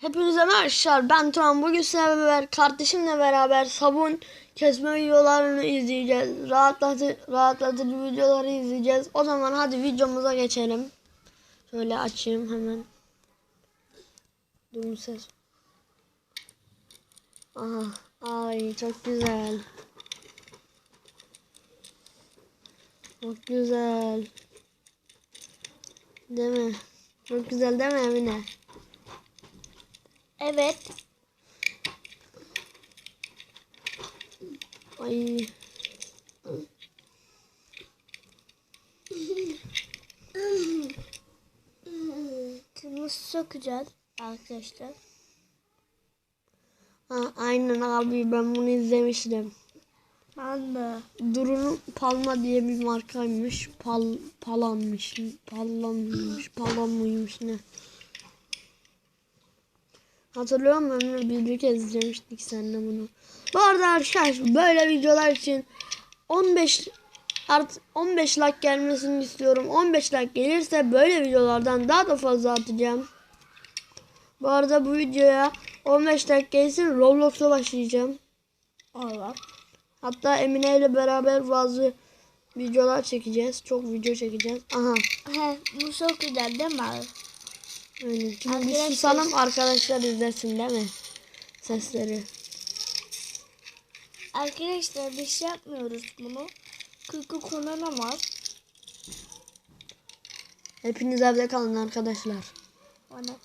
Hepinize merhabalar. Ben Turan. Bugün sizlerle beraber kardeşimle beraber sabun kesme videolarını izleyeceğiz. Rahatlatı, rahatlatıcı videoları izleyeceğiz. O zaman hadi videomuza geçelim. Şöyle açayım hemen. Dur ses. Aha. Ay çok güzel. Çok güzel. Değil mi? Çok güzel değil mi Emine? Evet. Ay. Şimdi sökeceğiz arkadaşlar. Ha, aynen abi ben bunu izlemiştim. Ben de. Durun Palma diye bir markaymış. Pal palanmış. Pallanmış. Palan mıymış ne? Hatırlıyor musun? Biz bir kez izlemiştik seninle bunu. Bu arada arkadaşlar böyle videolar için 15 art 15 like gelmesini istiyorum. 15 like gelirse böyle videolardan daha da fazla atacağım. Bu arada bu videoya 15 like gelsin Roblox'a başlayacağım. Allah. Hatta Emine ile beraber bazı videolar çekeceğiz. Çok video çekeceğiz. Aha. He, bu çok güzel değil mi? Aynen. Şimdi biz Arkadaşlar- susalım arkadaşlar izlesin değil mi? Sesleri. Arkadaşlar biz yapmıyoruz bunu. Kırkı kullanamaz. Hepiniz evde kalın arkadaşlar. Bana.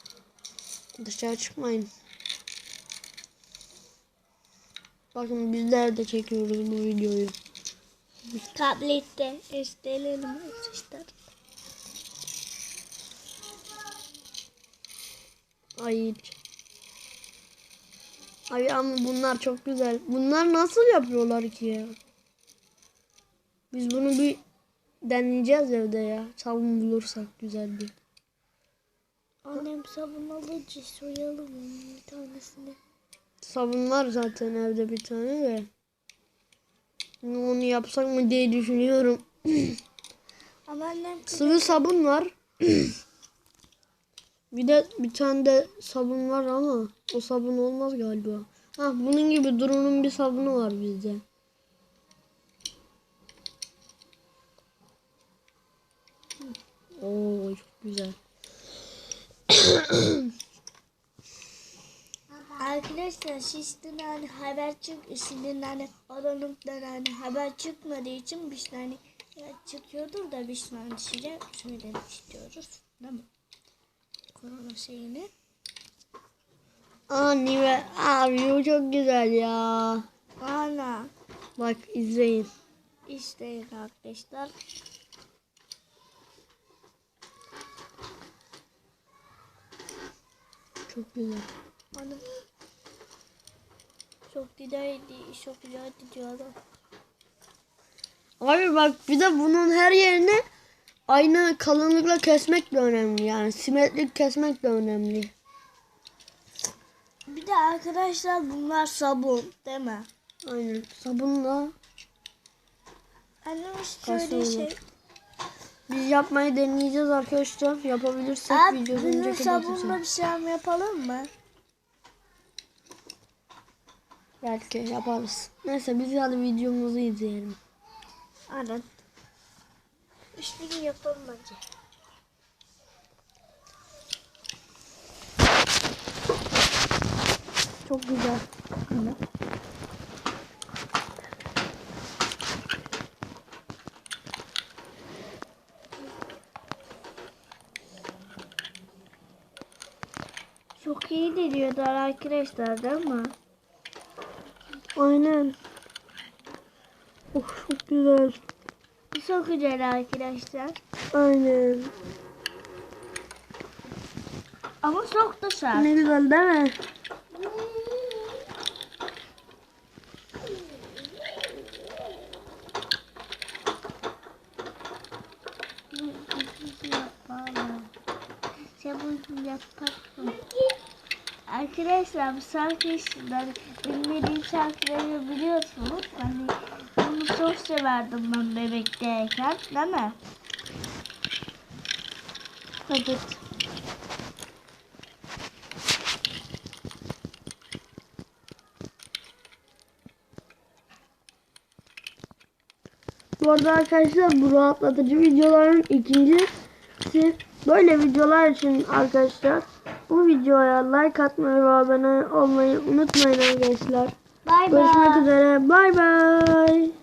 Dışarı çıkmayın. Bakın biz de çekiyoruz bu videoyu. Tablette isteyelim arkadaşlar. Ay. Ay ama bunlar çok güzel. Bunlar nasıl yapıyorlar ki ya? Biz bunu bir deneyeceğiz evde ya. Sabun bulursak güzel bir. Annem sabun alıcı soyalım bir tanesini. Sabun var zaten evde bir tane de. Onu yapsak mı diye düşünüyorum. Ama annem Sıvı sabun var. bir de bir tane de sabun var ama o sabun olmaz galiba. Ha bunun gibi Duru'nun bir sabunu var bizde. Oo çok güzel. Arkadaşlar sizden hani haber çık, sizden hani aranıktan hani haber çıkmadığı için biz hani çıkıyordur da biz hani size söylemek istiyoruz. Değil mi? Korona şeyini. Aa Nive abi çok güzel ya. Ana Bak izleyin. isteyin arkadaşlar. Çok güzel. Ana. Çok güzeldi, çok güzeldi diyorum. Abi bak bir de bunun her yerini aynı kalınlıkla kesmek de önemli yani. Simetrik kesmek de önemli. Bir de arkadaşlar bunlar sabun değil mi? Aynen. Sabunla Annem Nasıl şöyle olur? şey. biz yapmayı deneyeceğiz arkadaşlar. Yapabilirsek Abi videoyu önceki sabunla bir şey yapalım mı? Belki yaparız. Neyse biz hadi videomuzu izleyelim. Aynen. Üstünü yapalım bence. Çok güzel. Çok iyi de diyorlar arkadaşlar değil mi? Aynen. Of çok güzel. Çok güzel arkadaşlar. Aynen. Ama çok da sert. Ne güzel değil mi? Arkadaşlar bu şarkıları bilmediğim şarkıları biliyorsunuz. Hani çok severdim ben bebekteyken değil mi? Hadi. Bu arada arkadaşlar bu rahatlatıcı videoların ikincisi böyle videolar için arkadaşlar bu videoya like atmayı ve abone olmayı unutmayın arkadaşlar. Bye bye. Görüşmek üzere. Bay bay.